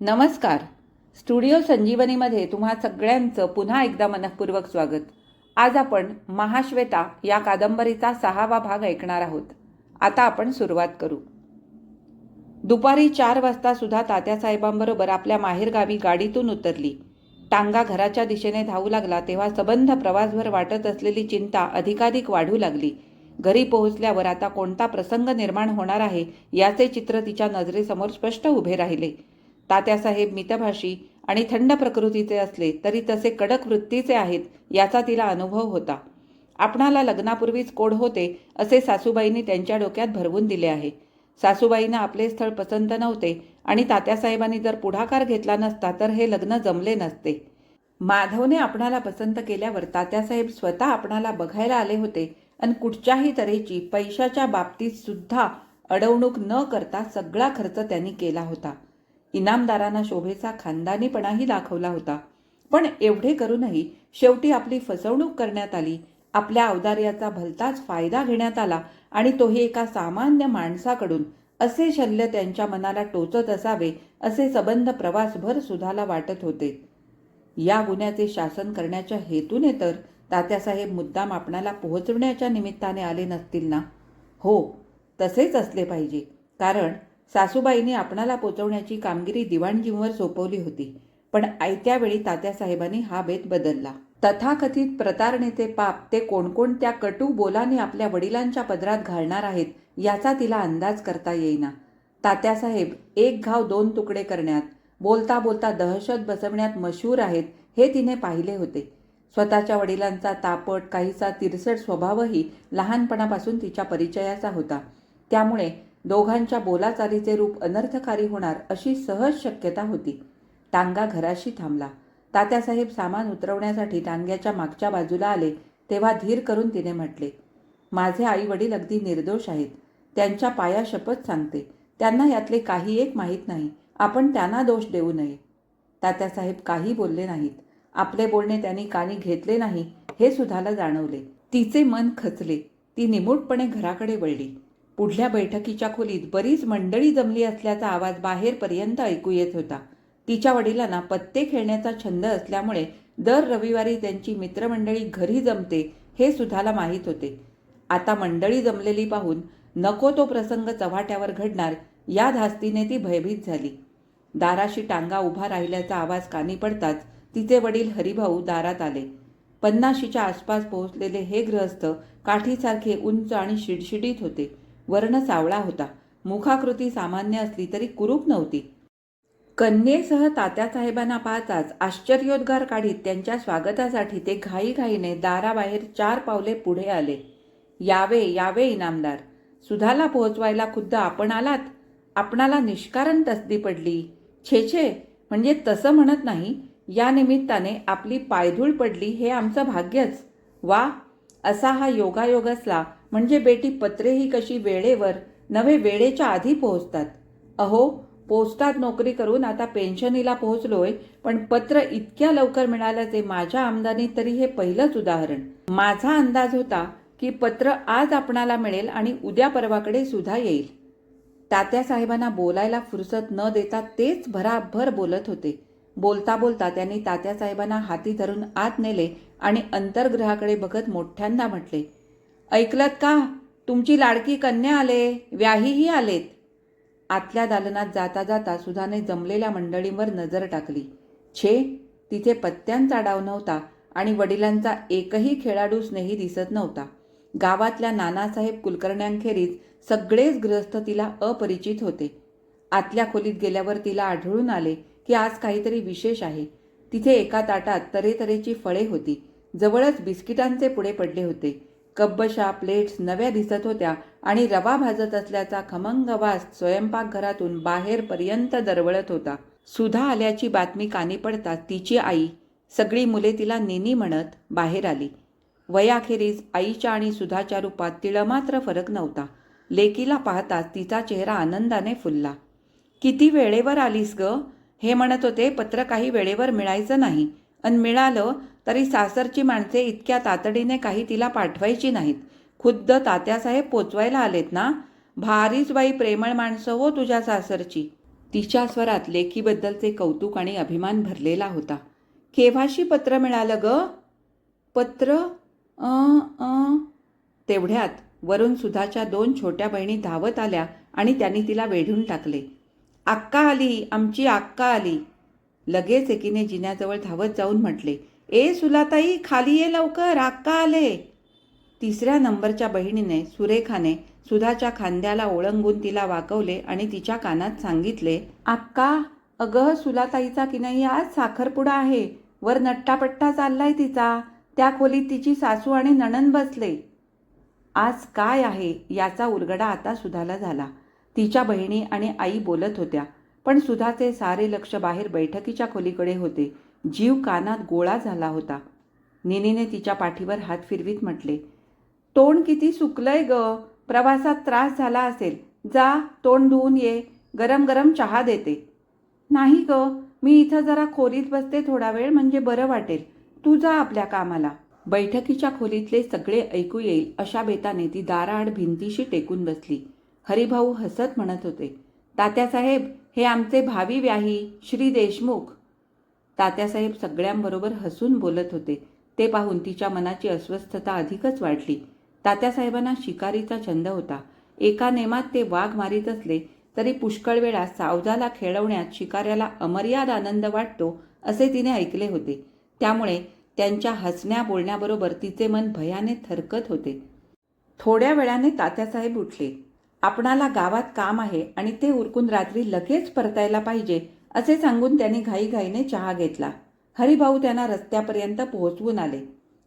नमस्कार. स्टुडिओ संजीवनीमध्ये तुम्हा सगळ्यांचं पुन्हा एकदा मनःपूर्वक स्वागत. आज आपण महाश्वेता या कादंबरीचा सहावा भाग ऐकणार आहोत. आता आपण सुरुवात करू. दुपारी चार वाजता सुद्धा तात्यासाहेबांबरोबर आपल्या माहेरगावी गाडीतून उतरली. टांगा घराच्या दिशेने धावू लागला तेव्हा सबंध प्रवासभर वाटत असलेली चिंता अधिकाधिक वाढू लागली. घरी पोहोचल्यावर आता कोणता प्रसंग निर्माण होणार आहे याचे चित्र तिच्या नजरेसमोर स्पष्ट उभे राहिले. तात्यासाहेब मितभाषी आणि थंड प्रकृतीचे असले तरी तसे कडक वृत्तीचे आहेत याचा तिला अनुभव होता. आपणाला लग्नापूर्वीच कोड होते असे सासूबाईंनी त्यांच्या डोक्यात भरवून दिले आहे. सासूबाईंना आपले स्थळ पसंत नव्हते आणि तात्यासाहेबांनी जर पुढाकार घेतला नसता तर हे लग्न जमले नसते. माधवने आपणाला पसंत केल्यावर तात्यासाहेब स्वतः आपणाला बघायला आले होते आणि कुठच्याही तऱ्हेची पैशाच्या बाबतीत सुद्धा अडवणूक न करता सगळा खर्च त्यांनी केला होता. इनामदारांना शोभेचा खानदानीपणाही दाखवला होता. पण एवढे करूनही शेवटी आपली फसवणूक करण्यात आली. आपल्या औदार्याचा भलताच फायदा घेण्यात आला आणि तोही एका सामान्य माणसाकडून. असे शल्य त्यांच्या मनाला टोचत असावे असे सबंध प्रवासभर सुधाला वाटत होते. या गुन्ह्याचे शासन करण्याच्या हेतूने तर तात्यासाहेब मुद्दाम आपणाला पोहोचवण्याच्या निमित्ताने आले नसतील ना? हो तसेच असले पाहिजे. कारण सासूबाईने आपणाला पोचवण्याची कामगिरी दिवाणजींवर सोपवली होती पण आयत्या वेळी तात्यासाहेबांनी हा बेत बदलला. तथाकथित प्रतारणेचे पाप ते कोणकोणत्या कटू बोलाने आपल्या वडिलांच्या पदरात घालणार आहेत याचा तिला अंदाज करता येईना. तात्यासाहेब एक घाव दोन तुकडे करण्यात बोलता बोलता दहशत बसवण्यात मशहूर आहेत हे तिने पाहिले होते. स्वतःच्या वडिलांचा तापट काहीसा तिरसट स्वभावही लहानपणापासून तिच्या परिचयाचा होता. त्यामुळे दोघांच्या बोलाचालीचे रूप अनर्थकारी होणार अशी सहज शक्यता होती. टांगा घराशी थांबला. तात्यासाहेब सामान उतरवण्यासाठी टांग्याच्या मागच्या बाजूला आले तेव्हा धीर करून तिने म्हटले माझे आई वडील अगदी निर्दोष आहेत. त्यांच्या पाया शपथ सांगते. त्यांना यातले काही एक माहीत नाही. आपण त्यांना दोष देऊ नये. तात्यासाहेब काही बोलले नाहीत. आपले बोलणे त्यांनी कानी घेतले नाही हे सुधाला जाणवले. तिचे मन खचले. ती निमूटपणे घराकडे वळली. पुढल्या बैठकीच्या खोलीत बरीच मंडळी जमली असल्याचा आवाज बाहेरपर्यंत ऐकू येत होता. तिच्या वडिलांना पत्ते खेळण्याचा छंद असल्यामुळे दर रविवारी त्यांची मित्रमंडळी घरी जमते हे सुधाला माहीत होते. आता मंडळी जमलेली पाहून नको तो प्रसंग चव्हाट्यावर घडणार या धास्तीने ती भयभीत झाली. दाराशी टांगा उभा राहिल्याचा आवाज कानी पडताच तिचे वडील हरिभाऊ दारात आले. पन्नाशीच्या आसपास पोहोचलेले हे गृहस्थ काठीसारखे उंच आणि शिडशिडीत होते. वर्ण सावळा होता. मुखाकृती सामान्य असली तरी कुरूप नव्हती. कन्येसह तात्यासाहेबांना पाहताच आश्चर्योद्गार काढीत त्यांच्या स्वागतासाठी ते घाईघाईने दाराबाहेर चार पावले पुढे आले. यावे यावे इनामदार! सुधाला पोहोचवायला खुद्द आपण आलात? आपणाला निष्कारण तसदी पडली. छे छे! म्हणजे तसं म्हणत नाही. या निमित्ताने आपली पायधूळ पडली हे आमचं भाग्यच. वा! असा हा योगायोग असला म्हणजे बेटी पत्रेही कशी वेळेवर नवे वेळेच्या आधी पोहोचतात. अहो पोस्टात नोकरी करून आता पेन्शनीला पोहोचलोय पण पत्र इतक्या लवकर मिळाल्याचे माझ्या आमदानीत तरी हे पहिलंच उदाहरण. माझा अंदाज होता की पत्र आज आपणाला मिळेल आणि उद्या परवाकडे सुद्धा येईल. तात्या साहेबांना बोलायला फुरसत न देता तेच भराभर बोलत होते. बोलता बोलता त्यांनी तात्यासाहेबांना हाती धरून आत नेले आणि अंतर्ग्रहाकडे बघत मोठ्यांदा म्हटले ऐकलत का? तुमची लाडकी कन्या आले व्याहीही आलेत. आतल्या दालनात जाता जाता सुधाने जमलेल्या मंडळींवर नजर टाकली. छे तिथे पत्त्यांचा डाव नव्हता आणि वडिलांचा एकही खेळाडू स्नेही दिसत नव्हता. गावातल्या नानासाहेब कुलकर्ण्यांखेरीज सगळेच गृहस्थ तिला अपरिचित होते. आतल्या खोलीत गेल्यावर तिला आढळून आले की आज काहीतरी विशेष आहे. तिथे एका ताटात तऱ्हेतऱ्हेची फळे होती. जवळच बिस्किटांचे पुढे पडले होते. कब्बशा प्लेट्स नव्या दिसत होत्या आणि रवा भाजत असल्याचा खमंग वास स्वयंपाकघरातून बाहेरपर्यंत दरवळत होता. सुधा आल्याची बातमी कानी पडताच तिची आई सगळी मुले तिला नेनी म्हणत बाहेर आली. वयाखेरीज आईच्या आणि सुधाच्या रूपात तिळमात्र फरक नव्हता. लेकीला पाहताच तिचा चेहरा आनंदाने फुलला. किती वेळेवर आलीस ग हे म्हणत होते पत्र काही वेळेवर मिळायचं नाही. अन मिळालं तरी सासरची माणसे इतक्या तातडीने काही तिला पाठवायची नाहीत. खुद्द तात्यासाहेब पोचवायला आलेत ना? भारीच बाई प्रेमळ माणसं हो तुझ्या सासरची. तिच्या स्वरात लेकीबद्दलचे कौतुक आणि अभिमान भरलेला होता. केव्हाशी पत्र मिळालं ग? पत्र? अ तेवढ्यात वरून सुधाच्या दोन छोट्या बहिणी धावत आल्या आणि त्यांनी तिला वेढून टाकले. आक्का आली आमची आक्का आली. लगेच एकीने जिन्याजवळ धावत जाऊन म्हटले ए सुलाताई खाली ये लवकर आक्का आले. तिसऱ्या नंबरच्या बहिणीने सुरेखाने सुधाच्या खांद्याला ओळंगून तिला वाकवले आणि तिच्या कानात सांगितले आक्का अगं सुलाताईचा की नाही आज साखरपुडा आहे. वर नट्टापट्टा चाललाय तिचा. त्या खोलीत तिची सासू आणि नणन बसले. आज काय आहे? याचा उलगडा आता सुधाला झाला. तिच्या बहिणी आणि आई बोलत होत्या. पण सुधाचे सारे लक्ष बाहेर बैठकीच्या खोलीकडे होते. जीव कानात गोळा झाला होता. निनीने तिच्या पाठीवर हात फिरवीत म्हटले तोंड किती सुकलंय ग. प्रवासात त्रास झाला असेल. जा तोंड धुवून ये. गरम गरम चहा देते. नाही ग. मी इथं जरा खोलीत बसते थोडा वेळ म्हणजे बरं वाटेल. तू जा आपल्या कामाला. बैठकीच्या खोलीतले सगळे ऐकू येईल अशा बेताने ती दाराआड भिंतीशी टेकून बसली. हरिभाऊ हसत म्हणत होते तात्यासाहेब हे आमचे भावी व्याही श्री देशमुख. तात्यासाहेब सगळ्यांबरोबर हसून बोलत होते. ते पाहून तिच्या मनाची अस्वस्थता अधिकच वाढली. तात्यासाहेबांना शिकारीचा छंद होता. एका नेमात ते वाघ मारीत असले तरी पुष्कळ वेळा सावजाला खेळवण्यात शिकाऱ्याला अमर्याद आनंद वाटतो असे तिने ऐकले होते. त्यामुळे त्यांच्या हसण्या बोलण्याबरोबर तिचे मन भयाने थरकत होते. थोड्या वेळाने तात्यासाहेब उठले. आपणाला गावात काम आहे आणि ते उरकून रात्री लगेच परतायला पाहिजे असे सांगून त्यांनी घाईघाईने चहा घेतला. हरिभाऊ त्यांना रस्त्यापर्यंत पोहोचवून आले.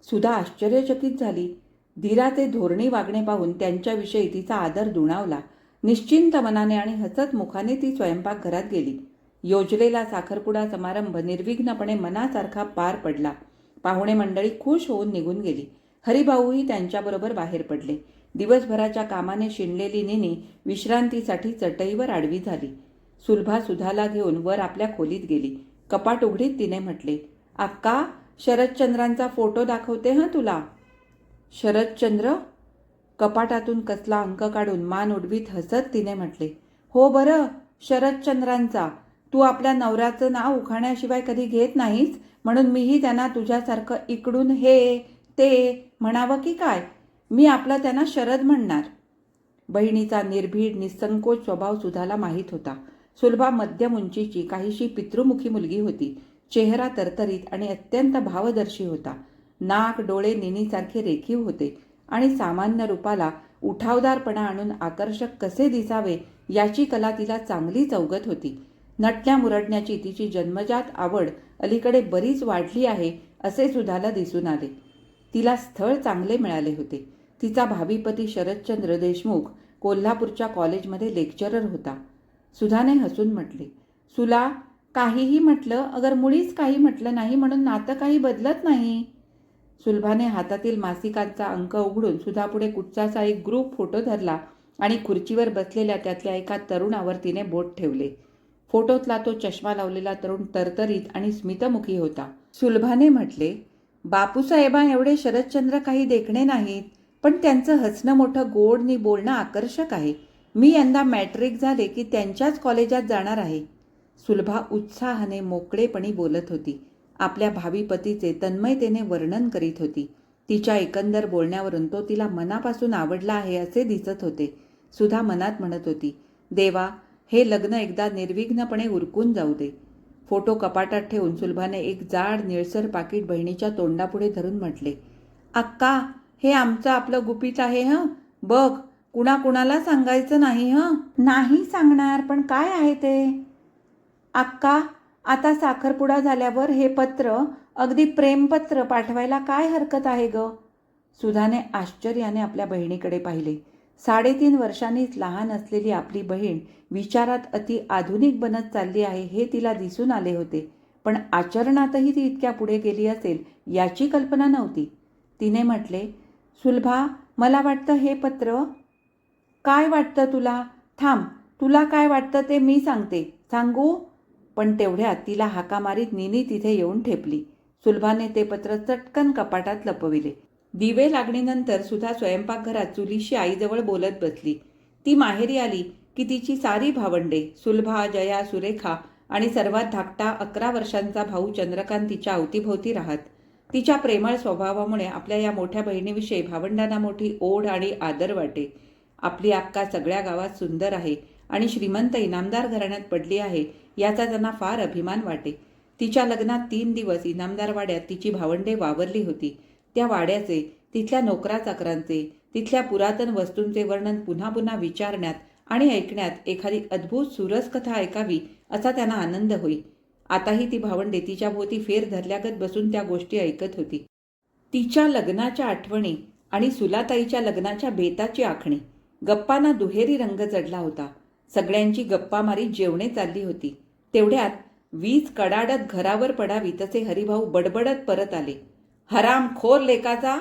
सुधा आश्चर्यचकित झाली. धीराचे धोरणी वागणे पाहून त्यांच्याविषयी तिचा आदर दुणावला. निश्चिंत मनाने आणि हसत मुखाने ती स्वयंपाकघरात गेली. योजलेला साखरपुडा समारंभ निर्विघ्नपणे मनासारखा पार पडला. पाहुणे मंडळी खुश होऊन निघून गेली. हरिभाऊही त्यांच्याबरोबर बाहेर पडले. दिवसभराच्या कामाने शिणलेली निनी विश्रांतीसाठी चटईवर आडवी झाली. सुलभा सुधाला घेऊन वर आपल्या खोलीत गेली. कपाट उघडीत तिने म्हटले अक्का शरदचंद्रांचा फोटो दाखवते हं तुला? शरदचंद्र? कपाटातून कसला अंक काढून मान उडवीत हसत तिने म्हटले हो बरं शरदचंद्रांचा. तू आपल्या नवऱ्याचं नाव उखाण्याशिवाय कधी घेत नाहीस म्हणून मीही त्यांना तुझ्यासारखं इकडून हे ते म्हणावं की काय? मी आपला त्यांना शरद म्हणणार. बहिणीचा निर्भीड निसंकोच स्वभाव सुधाला माहीत होता. सुलभा मध्यम उंचीची काहीशी पितृमुखी मुलगी होती. चेहरा तरतरीत आणि अत्यंत भावदर्शी होता. नाक डोळे निनीसारखे रेखीव होते आणि सामान्य रूपाला उठावदारपणा आणून आकर्षक कसे दिसावे याची कला तिला चांगली चौगत होती. नटल्या मुरडण्याची तिची जन्मजात आवड अलीकडे बरीच वाढली आहे असे सुधाला दिसून आले. तिला स्थळ चांगले मिळाले होते. तिचा भावी पती शरदचंद्र देशमुख कोल्हापूरच्या कॉलेजमध्ये लेक्चरर होता. सुधाने हसून म्हटले सुला काहीही म्हटलं अगर मुळीच काही म्हटलं नाही म्हणून नातं काही बदलत नाही. सुलभाने हातातील मासिकांचा अंक उघडून सुधापुढे कुठचाचा एक ग्रुप फोटो धरला आणि खुर्चीवर बसलेल्या त्यातल्या एका तरुणावर तिने बोट ठेवले. फोटोतला तो चष्मा लावलेला तरुण तरतरीत आणि स्मितमुखी होता. सुलभाने म्हटले बापूसाहेबां एवढे शरदचंद्र काही देखणे नाहीत. पण त्यांचं हसणं मोठं गोड नि बोलणं आकर्षक आहे. मी यंदा मॅट्रिक झाले की त्यांच्याच कॉलेजात जाणार आहे. सुलभा उत्साहाने मोकळेपणी बोलत होती. आपल्या भावी पतीचे तन्मयतेने वर्णन करीत होती. तिच्या एकंदर बोलण्यावरून तो तिला मनापासून आवडला आहे असे दिसत होते. सुधा मनात म्हणत होती देवा हे लग्न एकदा निर्विघ्नपणे उरकून जाऊ दे. फोटो कपाटात ठेवून सुलभाने एक जाड निळसर पाकिट बहिणीच्या तोंडापुढे धरून म्हटले अक्का हे आमचं आपलं गुपित आहे हं? बघ कुणाकुणाला सांगायचं नाही हं? नाही सांगणार पण काय आहे ते? अक्का आता साखरपुडा झाल्यावर हे पत्र अगदी प्रेमपत्र पाठवायला काय हरकत आहे ग? सुधाने आश्चर्याने आपल्या बहिणीकडे पाहिले. साडेतीन वर्षांनीच लहान असलेली आपली बहीण विचारात अति आधुनिक बनत चालली आहे हे तिला दिसून आले होते. पण आचरणातही ती इतक्या पुढे गेली असेल याची कल्पना नव्हती. तिने म्हटले सुलभा मला वाटतं हे पत्र. काय वाटतं तुला? थांब तुला काय वाटतं ते मी सांगते. सांगू? पण तेवढ्यात तिला हाका मारीत निनी तिथे येऊन ठेपली. सुलभाने ते पत्र चटकन कपाटात लपविले. दिवे लागणीनंतर सुद्धा स्वयंपाकघरात चुलीशी आईजवळ बोलत बसली. ती माहेरी आली की तिची सारी भावंडे सुलभा जया सुरेखा आणि सर्वात धाकटा अकरा वर्षांचा भाऊ चंद्रकांत तिच्या अवतीभोवती राहत. तिच्या प्रेमळ स्वभावामुळे आपल्या या मोठ्या बहिणीविषयी भावंडांना मोठी ओढ आणि आदर वाटे. आपली अक्का सगळ्या गावात सुंदर आहे आणि श्रीमंत इनामदार घराण्यात पडली आहे याचा त्यांना फार अभिमान वाटे. तिच्या लग्नात तीन दिवस इनामदार वाड्यात तिची भावंडे वावरली होती. त्या वाड्याचे तिथल्या नोकरा चाकरांचे तिथल्या पुरातन वस्तूंचे वर्णन पुन्हा पुन्हा विचारण्यात आणि ऐकण्यात एखादी अद्भुत सुरस कथा ऐकावी असा त्यांना आनंद होई. आताही ती भावंडे तिच्या भोवती फेर धरल्यागत बसून त्या गोष्टी ऐकत होती. तिच्या लग्नाच्या आठवणी आणि सुलाताईच्या लग्नाच्या बेताची आखणी. गप्पांना दुहेरी रंग चढला होता. सगळ्यांची गप्पामारी जेवणे चालली होती. तेवढ्यात वीज कडाडत घरावर पडावी तसे हरिभाऊ बडबडत परत आले. हराम खोर लेकाचा!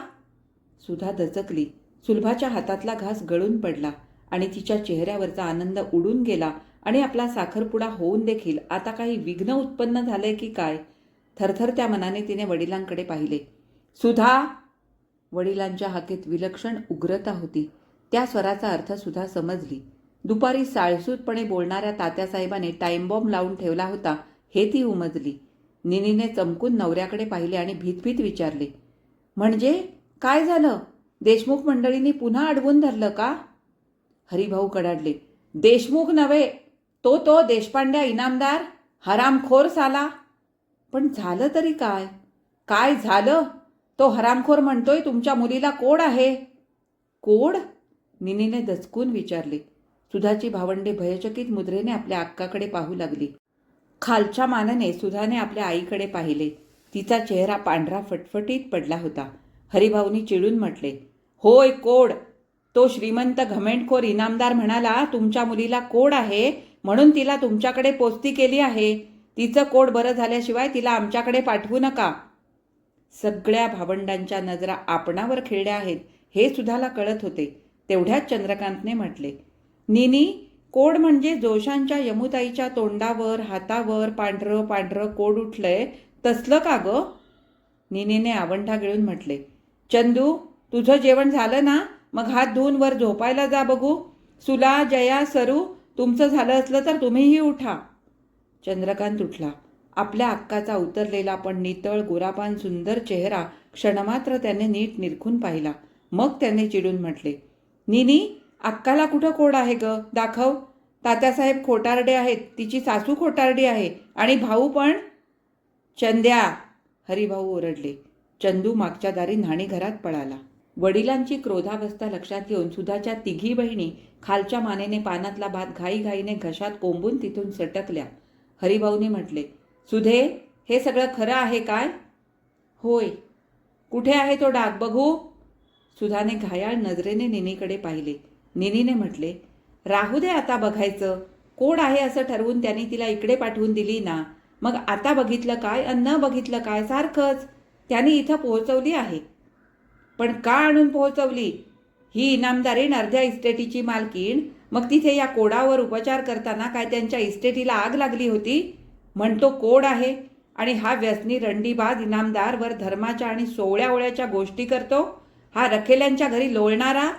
सुधा दचकली. सुलभाच्या हातातला घास गळून पडला आणि तिच्या चेहऱ्यावरचा आनंद उडून गेला आणि आपला साखरपुडा होऊन देखील आता काही विघ्न उत्पन्न झालंय की काय? थरथरत्या मनाने तिने वडिलांकडे पाहिले. सुधा! वडिलांच्या हाकेत विलक्षण उग्रता होती. त्या स्वराचा अर्थ सुद्धा समजली. दुपारी साळसूतपणे बोलणाऱ्या तात्यासाहेबाने टाईमबॉम्ब लावून ठेवला होता हे ती उमजली. निनीने चमकून नवऱ्याकडे पाहिले आणि भीतभीत विचारले म्हणजे? काय झालं? देशमुख मंडळींनी पुन्हा अडवून धरलं का? हरिभाऊ कडाडले देशमुख नव्हे तो तो देशपांड्या इनामदार हरामखोर साला पण झालं तरी काय? काय झालं? तो हरामखोर म्हणतोय तुमच्या मुलीला कोड आहे? कोड निनीने दचकून विचारले. सुधाची भावंडे भयचकित मुद्रेने आपल्या अक्काकडे पाहू लागली. खालच्या मानाने सुधाने आपल्या आईकडे पाहिले. तिचा चेहरा पांढरा फटफटीत पडला होता. हरिभाऊनी चिडून म्हटले होय कोड तो श्रीमंत घमेंटखोर इनामदार म्हणाला तुमच्या मुलीला कोड आहे? म्हणून तिला तुमच्याकडे पोस्ती केली आहे. तिचं कोड बरं झाल्याशिवाय तिला आमच्याकडे पाठवू नका. सगळ्या भावंडांच्या नजरा आपणावर खेळल्या आहेत हे सुद्धाला कळत होते. तेवढ्याच चंद्रकांतने म्हटले निनी कोड म्हणजे जोशांच्या यमुताईच्या तोंडावर हातावर पांढरं पांढरं कोड उठलंय. तसलं का ग? निनीने आवंढा गिळून म्हटले चंदू तुझं जेवण झालं ना? मग हात धुवून वर झोपायला जा बघू. सुला जया सरू तुमचं झालं असलं तर तुम्हीही उठा. चंद्रकांत उठला. आपल्या अक्काचा उतरलेला पण नितळ गोरापान सुंदर चेहरा क्षणमात्र त्याने नीट निरखून पाहिला. मग त्याने चिडून म्हटले निनी अक्काला कुठं कोड आहे ग? दाखव. तात्यासाहेब खोटारडे आहेत. तिची सासू खोटारडी आहे. आणि भाऊ पण. चंद्या हरिभाऊ ओरडले. चंदू मागच्या दारी न्हाणी घरात पळाला. वडिलांची क्रोधावस्था लक्षात घेऊन सुधाच्या तिघी बहिणी खालच्या मानेने पानातला भात घाईघाईने घशात कोंबून तिथून सटकल्या. हरिभाऊने म्हटले सुधे हे सगळं खरं आहे काय? होय. कुठे आहे तो डाग बघू? सुधाने घायाळ नजरेने निनीकडे पाहिले. निनीने म्हटले राहू दे आता बघायचं. कोण आहे असं ठरवून त्यांनी तिला इकडे पाठवून दिली ना? मग आता बघितलं काय अन्न बघितलं काय सारखंच? त्यांनी इथं पोहोचवली आहे. पण का आणून पोहोचवली? ही इनामदारीण अर्ध्या इस्टेटीची मालकीण. मग तिथे या कोडावर उपचार करताना काय त्यांच्या इस्टेटीला आग लागली होती? म्हणतो कोड आहे. आणि हा व्यसनी रंडीबाज इनामदार वर धर्माच्या आणि सोवळ्या ओळ्याच्या गोष्टी करतो? हा रखेल्यांच्या घरी लोळणारा?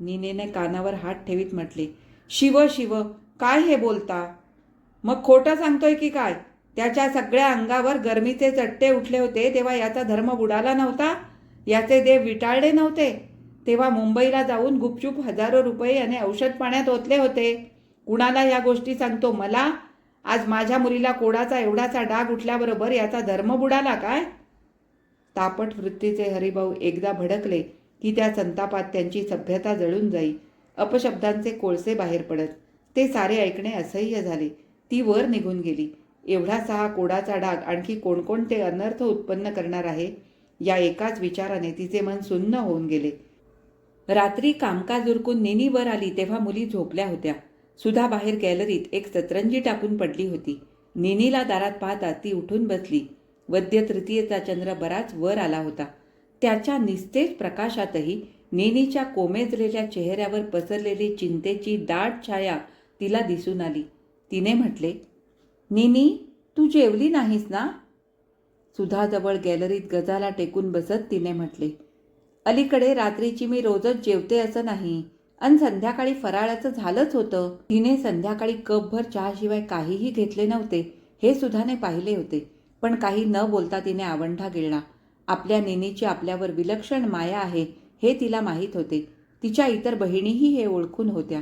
नीनेने कानावर हात ठेवीत म्हटले शिव शिव काय हे बोलता? मग खोटं सांगतोय की काय? त्याच्या सगळ्या अंगावर गरमीचे चट्टे उठले होते तेव्हा याचा धर्म बुडाला नव्हता? याचे देव विटाळले नव्हते? तेव्हा मुंबईला जाऊन गुपचूप हजारो रुपये याने औषध पाण्यात ओतले होते. कुणाला या गोष्टी सांगतो मला? आज माझ्या मुलीला कोडाचा एवढाचा डाग उठल्याबरोबर याचा धर्म बुडाला काय? तापट वृत्तीचे हरिभाऊ एकदा भडकले की त्या संतापात त्यांची सभ्यता जळून जाई. अपशब्दांचे कोळसे बाहेर पडत. ते सारे ऐकणे असह्य झाले. ती वर निघून गेली. एवढासा हा कोडाचा डाग आणखी कोणकोणते अनर्थ उत्पन्न करणार आहे? या एकाच विचाराने तिचे मन सुन्न होऊन गेले. रात्री कामकाज उरकून नेनी वर आली तेव्हा मुली झोपल्या होत्या. सुधा बाहेर गॅलरीत एक सतरंजी टाकून पडली होती. नेनीला दारात पाहता ती उठून बसली. वद्य तृतीयेचा चंद्र बराच वर आला होता. त्याच्या निस्तेज प्रकाशातही नेनीच्या कोमेजलेल्या चेहऱ्यावर पसरलेली चिंतेची दाट छाया तिला दिसून आली. तिने म्हटले निनी तू जेवली नाहीस ना? सुधाजवळ गॅलरीत गजाला टेकून बसत तिने म्हटले अलीकडे रात्रीची मी रोजच जेवते असं नाही. आणि संध्याकाळी फराळाचं झालंच होतं. तिने संध्याकाळी कपभर चहाशिवाय काहीही घेतले नव्हते हे सुधाने पाहिले होते. पण काही न बोलता तिने आवंढा गिळला. आपल्या नेनीची आपल्यावर विलक्षण माया आहे हे तिला माहीत होते. तिच्या इतर बहिणीही हे ओळखून होत्या.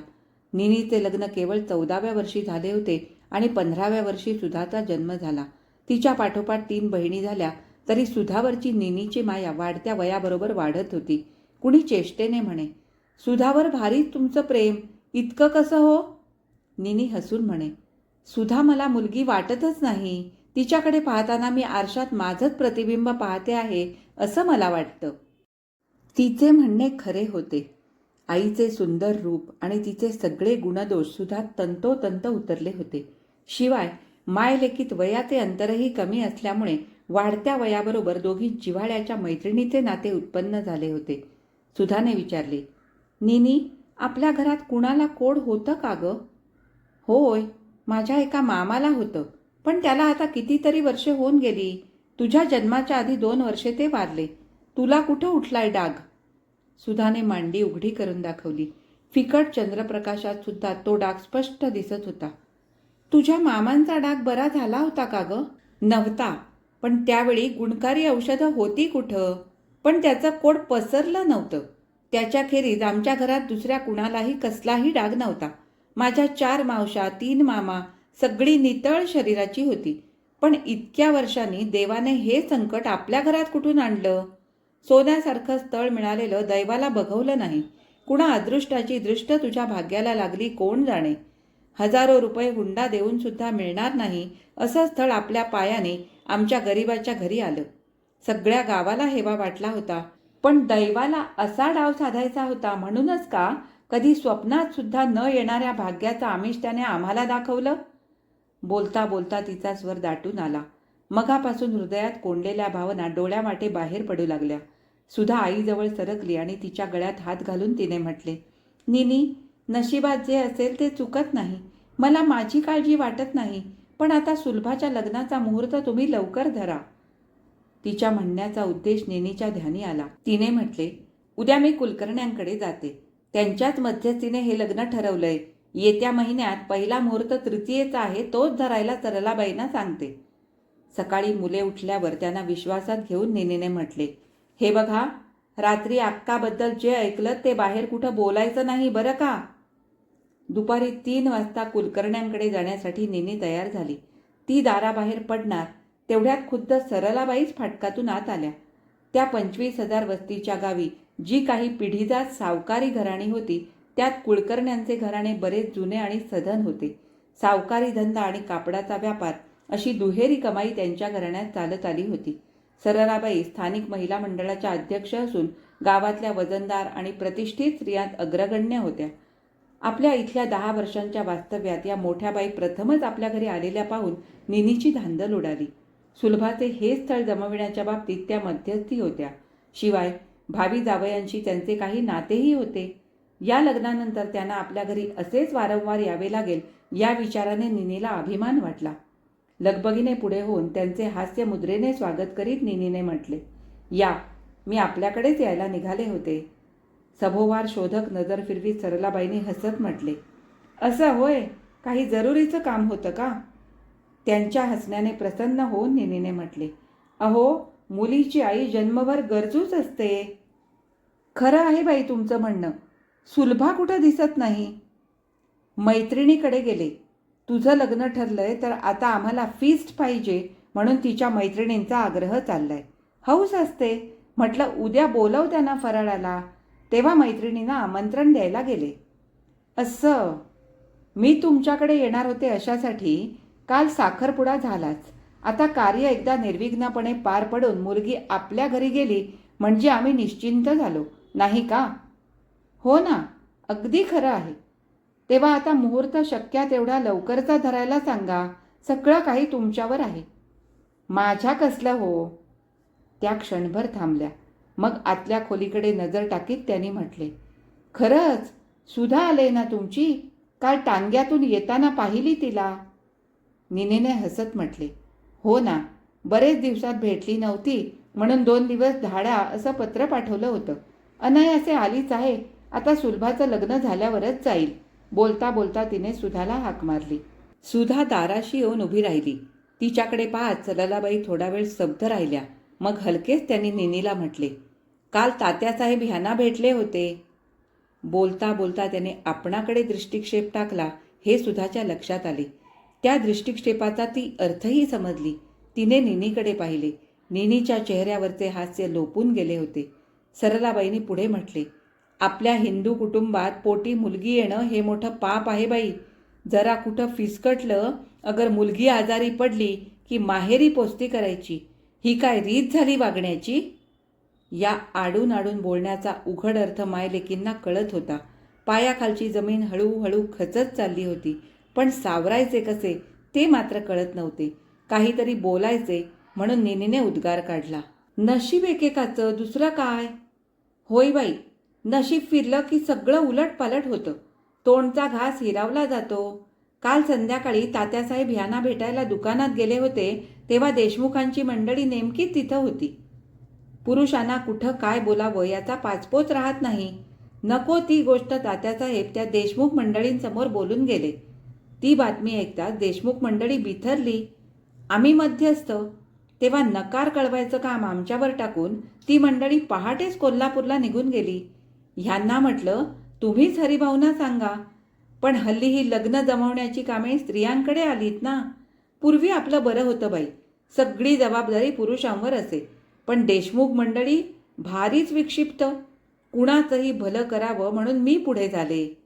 निनीचे लग्न केवळ चौदाव्या वर्षी झाले होते आणि पंधराव्या वर्षी सुधाचा जन्म झाला. तिच्या पाठोपाठ तीन बहिणी झाल्या. तरी सुधावरची निनीची माया वाढत्या वयाबरोबर वाढत होती. कुणी चेष्टेने म्हणे सुधावर भारी तुमचं प्रेम इतकं कसं हो? निनी हसून म्हणे सुधा मला मुलगी वाटतच नाही. तिच्याकडे पाहताना मी आरशात माझंच प्रतिबिंब पाहते आहे असं मला वाटतं. तिचे म्हणणे खरे होते. आईचे सुंदर रूप आणि तिचे सगळे गुणदोष सुद्धा तंतोतंत उतरले होते. शिवाय मायलेखित वयाचे अंतरही कमी असल्यामुळे वाढत्या वयाबरोबर दोघी जिव्हाळ्याच्या मैत्रिणीचे नाते उत्पन्न झाले होते. सुधाने विचारले निनी आपल्या घरात कुणाला कोड होतं का ग? होय माझ्या एका मामाला होतं पण त्याला आता कितीतरी वर्षे होऊन गेली. तुझ्या जन्माच्या आधी दोन वर्षे ते वारले. तुला कुठं उठलाय डाग? सुधाने मांडी उघडी करून दाखवली. फिकट चंद्रप्रकाशात सुद्धा तो डाग स्पष्ट दिसत होता. तुझ्या मामांचा डाग बरा झाला होता का ग? नव्हता. पण त्यावेळी गुणकारी औषधं होती कुठं? पण त्याचं कोड पसरलं नव्हतं. त्याच्याखेरीज आमच्या घरात दुसऱ्या कुणालाही कसलाही डाग नव्हता. माझ्या चार मावशा तीन मामा सगळी नितळ शरीराची होती. पण इतक्या वर्षांनी देवाने हे संकट आपल्या घरात कुठून आणलं? सोन्यासारखं स्थळ मिळालेलं दैवाला बघवलं नाही. कुणा अदृष्टाची दृष्ट तुझ्या भाग्याला लागली कोण जाणे? हजारो रुपये हुंडा देऊन सुद्धा मिळणार नाही असं स्थळ आपल्या पायाने आमच्या गरिबाच्या घरी आलं. सगळ्या गावाला हेवा वाटला होता. पण दैवाला असा डाव साधायचा होता म्हणूनच का कधी स्वप्नात सुद्धा न येणाऱ्या भाग्याचं आमिष त्याने आम्हाला दाखवलं? बोलता बोलता तिचा स्वर दाटून आला. मगापासून हृदयात कोंडलेल्या भावना डोळ्यावाटे बाहेर पडू लागल्या. सुधा आईजवळ सरकली आणि तिच्या गळ्यात हात घालून तिने म्हटले निनी नशिबात जे असेल ते चुकत नाही. मला माझी काळजी वाटत नाही पण आता सुलभाच्या लग्नाचा मुहूर्त तुम्ही लवकर धरा. तिच्या म्हणण्याचा उद्देश नेनीच्या ध्यानी आला. तिने म्हटले उद्या मी कुलकर्ण्यांकडे जाते. त्यांच्याच मध्यस्थीने हे लग्न ठरवलंय. येत्या महिन्यात पहिला मुहूर्त तृतीयेचा आहे तोच धरायला सरलाबाईंना सांगते. सकाळी मुले उठल्यावर त्यांना विश्वासात घेऊन नेनीने म्हटले हे बघा रात्री अक्काबद्दल जे ऐकलं ते बाहेर कुठं बोलायचं नाही बरं का? दुपारी तीन वाजता कुलकर्ण्यांकडे जाण्यासाठी नेनी तयार झाली. ती दाराबाहेर पडणार तेवढ्यात खुद्द सरलाबाईच फाटकातून आत आल्या. त्या पंचवीस हजार वस्तीच्या गावी जी काही पिढीजात सावकारी घराणी होती त्यात कुलकर्ण्यांचे घराणे बरेच जुने आणि सधन होते. सावकारी धंदा आणि कापडाचा व्यापार अशी दुहेरी कमाई त्यांच्या घराण्यात चालत आली होती. सरलाबाई स्थानिक महिला मंडळाच्या अध्यक्ष असून गावातल्या वजनदार आणि प्रतिष्ठित स्त्रियांत अग्रगण्य होत्या. आपल्या इथल्या दहा वर्षांच्या वास्तव्यात या मोठ्या बाई प्रथमच आपल्या घरी आलेल्या पाहून निनीची धांदल उडाली. सुलभाचे हे स्थळ जमविण्याच्या बाबतीत त्या मध्यस्थी होत्या. शिवाय भावी जावयांशी त्यांचे काही नातेही होते. या लग्नानंतर त्यांना आपल्या घरी असेच वारंवार यावे लागेल या विचाराने निनीला अभिमान वाटला. लगबगीने पुढे होऊन त्यांचे हास्य मुद्रेने स्वागत करीत निनीने म्हटले या मी आपल्याकडेच यायला निघाले होते. सभोवार शोधक नजर फिरवीत सरलाबाईंनी हसत म्हटले असं होय? काही जरुरीचं काम होतं का? त्यांच्या हसण्याने प्रसन्न होऊन निनीने म्हटले अहो मुलीची आई जन्मभर गरजूच असते. खरं आहे बाई तुमचं म्हणणं. सुलभा कुठं दिसत नाही? मैत्रिणीकडे गेले. तुझं लग्न ठरलंय तर आता आम्हाला फिस्ट पाहिजे म्हणून तिच्या मैत्रिणींचा आग्रह चाललाय. हौस असते. म्हटलं उद्या बोलव त्यांना फराळाला. तेव्हा मैत्रिणींना आमंत्रण द्यायला गेले. असं मी तुमच्याकडे येणार होते अशासाठी काल साखरपुडा झालाच. आता कार्य एकदा निर्विघ्नपणे पार पडून मुलगी आपल्या घरी गेली म्हणजे आम्ही निश्चिंत झालो. नाही का? हो ना अगदी खरं आहे. तेव्हा आता मुहूर्त शक्य तेवढा लवकरचा धरायला सांगा. सगळं काही तुमच्यावर आहे. माझ्या कसलं हो? त्या क्षणभर थांबल्या. मग आतल्या खोलीकडे नजर टाकीत त्यांनी म्हटले खरंच सुधा आले ना तुमची? काल टांग्यातून येताना पाहिली तिला. निनेने हसत म्हटले हो ना बरेच दिवसात भेटली नव्हती म्हणून दोन दिवस धाडा असं पत्र पाठवलं होतं. अनायासे आलीच आहे आता सुलभाचं लग्न झाल्यावरच जाईल. बोलता बोलता तिने सुधाला हाक मारली. सुधा दाराशी येऊन उभी राहिली. तिच्याकडे पाहत सललाबाई थोडा वेळ स्तब्ध राहिल्या. मग हलकेच त्यांनी निनीला म्हटले काल तात्यासाहेब ह्यांना भेटले होते. बोलता बोलता त्याने आपणाकडे दृष्टिक्षेप टाकला हे सुधाच्या लक्षात आले. त्या दृष्टिक्षेपाचा ती अर्थही समजली. तिने निनीकडे पाहिले. निनीच्या चेहऱ्यावरचे हास्य लोपून गेले होते. सरलाबाईंनी पुढे म्हटले आपल्या हिंदू कुटुंबात पोटी मुलगी येणं हे मोठं पाप आहे बाई. जरा कुठं फिसकटलं अगर मुलगी आजारी पडली की माहेरी पोस्ती करायची. ही काय रीत झाली वागण्याची? या आडून आडून बोलण्याचा उघड अर्थ मायलेकींना कळत होता. पायाखालची जमीन हळूहळू खचत चालली होती. पण सावरायचे कसे ते मात्र कळत नव्हते. काहीतरी बोलायचे म्हणून निनीने उद्गार काढला. नशीब एकेकाचं दुसरं काय? होय बाई नशीब फिरलं की सगळं उलट पालट होतं. तोंडचा घास हिरावला जातो. काल संध्याकाळी तात्यासाहेब ह्यांना भेटायला दुकानात गेले होते तेव्हा देशमुखांची मंडळी नेमकी तिथं होती. पुरुषांना कुठं काय बोलावं याचा पाचपोच राहत नाही. नको ती गोष्ट तात्यासाहेब त्या देशमुख मंडळींसमोर बोलून गेले. ती बातमी ऐकताच देशमुख मंडळी बिथरली. आम्ही मध्यस्थ. तेव्हा नकार कळवायचं काम आमच्यावर टाकून ती मंडळी पहाटेच कोल्हापूरला निघून गेली. ह्यांना म्हटलं तुम्हीच हरिभाऊना सांगा. पण हल्ली ही लग्न जमवण्याची कामे स्त्रियांकडे आलीत ना. पूर्वी आपलं बरं होतं बाई. सगळी जबाबदारी पुरुषांवर असे. पण देशमुख मंडळी भारीच विक्षिप्त. कुणाचंही भलं करावं म्हणून मी पुढे झाले.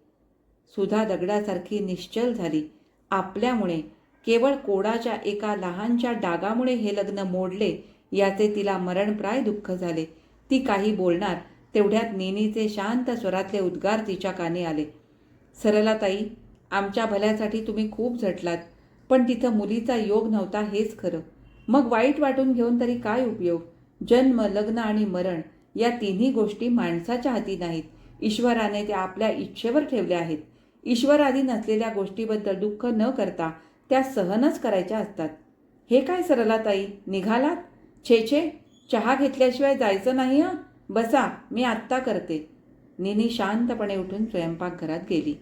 सुधा दगडासारखी निश्चल झाली. आपल्यामुळे केवळ कोडाच्या एका लहानच्या डागामुळे हे लग्न मोडले याचे तिला मरणप्राय दुःख झाले. ती काही बोलणार तेवढ्यात नेनीचे शांत स्वरातले उद्गार तिच्या कानी आले. सरलाताई आमच्या भल्यासाठी तुम्ही खूप झटलात पण तिथं मुलीचा योग नव्हता हेच खरं. मग वाईट वाटून घेऊन तरी काय उपयोग? जन्म लग्न आणि मरण या तिन्ही गोष्टी माणसाच्या हाती नाहीत. ईश्वराने त्या आपल्या इच्छेवर ठेवल्या आहेत. ईश्वराधी नसलेल्या गोष्टीबद्दल दुःख न करता त्या सहनच करायच्या असतात. हे काय सरलाताई निघालात? छे छे चहा घेतल्याशिवाय जायचं नाही हं? बसा मी आत्ता करते. निनी शांतपणे उठून स्वयंपाकघरात गेली.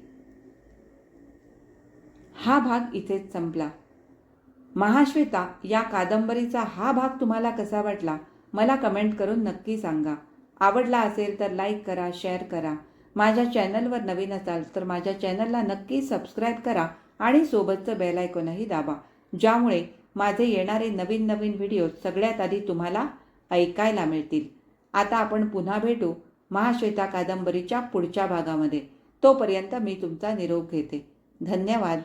हा भाग इथेच संपला. महाश्वेता या कादंबरीचा हा भाग तुम्हाला कसा वाटला? मला कमेंट करून नक्की सांगा. आवडला असेल तर लाईक करा शेअर करा. माझ्या चॅनलवर नवीन असाल तर माझ्या चॅनलला नक्की सबस्क्राईब करा आणि सोबतचं बेल आयकॉनही दाबा ज्यामुळे माझे येणारे नवीन नवीन व्हिडिओ सगळ्यात आधी तुम्हाला ऐकायला मिळतील. आता आपण पुन्हा भेटू महाश्वेता कादंबरीच्या पुढच्या भागामध्ये. तोपर्यंत मी तुमचा निरोप घेते. धन्यवाद.